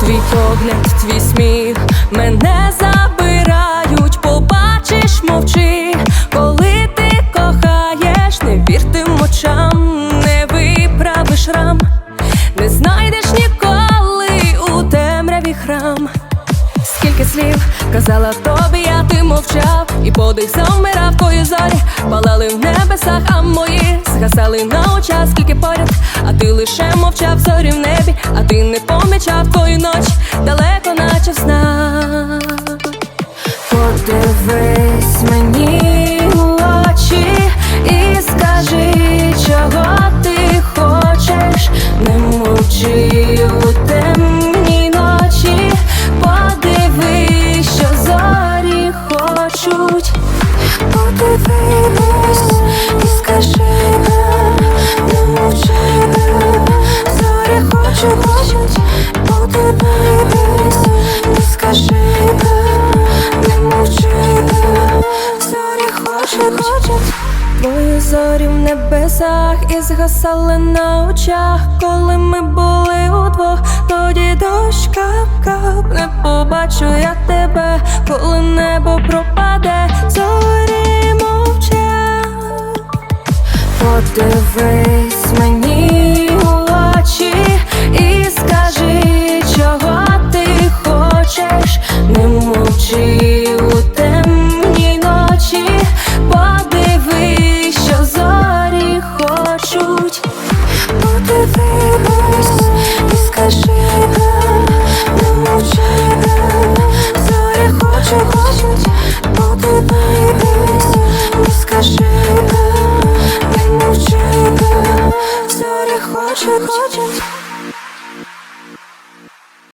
Твій погляд, твій сміх мене забирають, побачиш, мовчи, коли ти кохаєш, не вір тим очам, не виправиш рам, слів. Казала тобі, а ти мовчав, і подих завмирав твої зорі, палали в небесах, а мої згасали на очах, скільки поряд, а ти лише мовчав зорі в небі, а ти не помічав твою ночі мовчи, зорі в небесах і згасали на очах, коли ми були удвох, тоді дощ кап-кап Не побачу я тебе, коли небо пропаде, зорі мовчать. Подивись не мовчи, зорі хочуть, хочуть.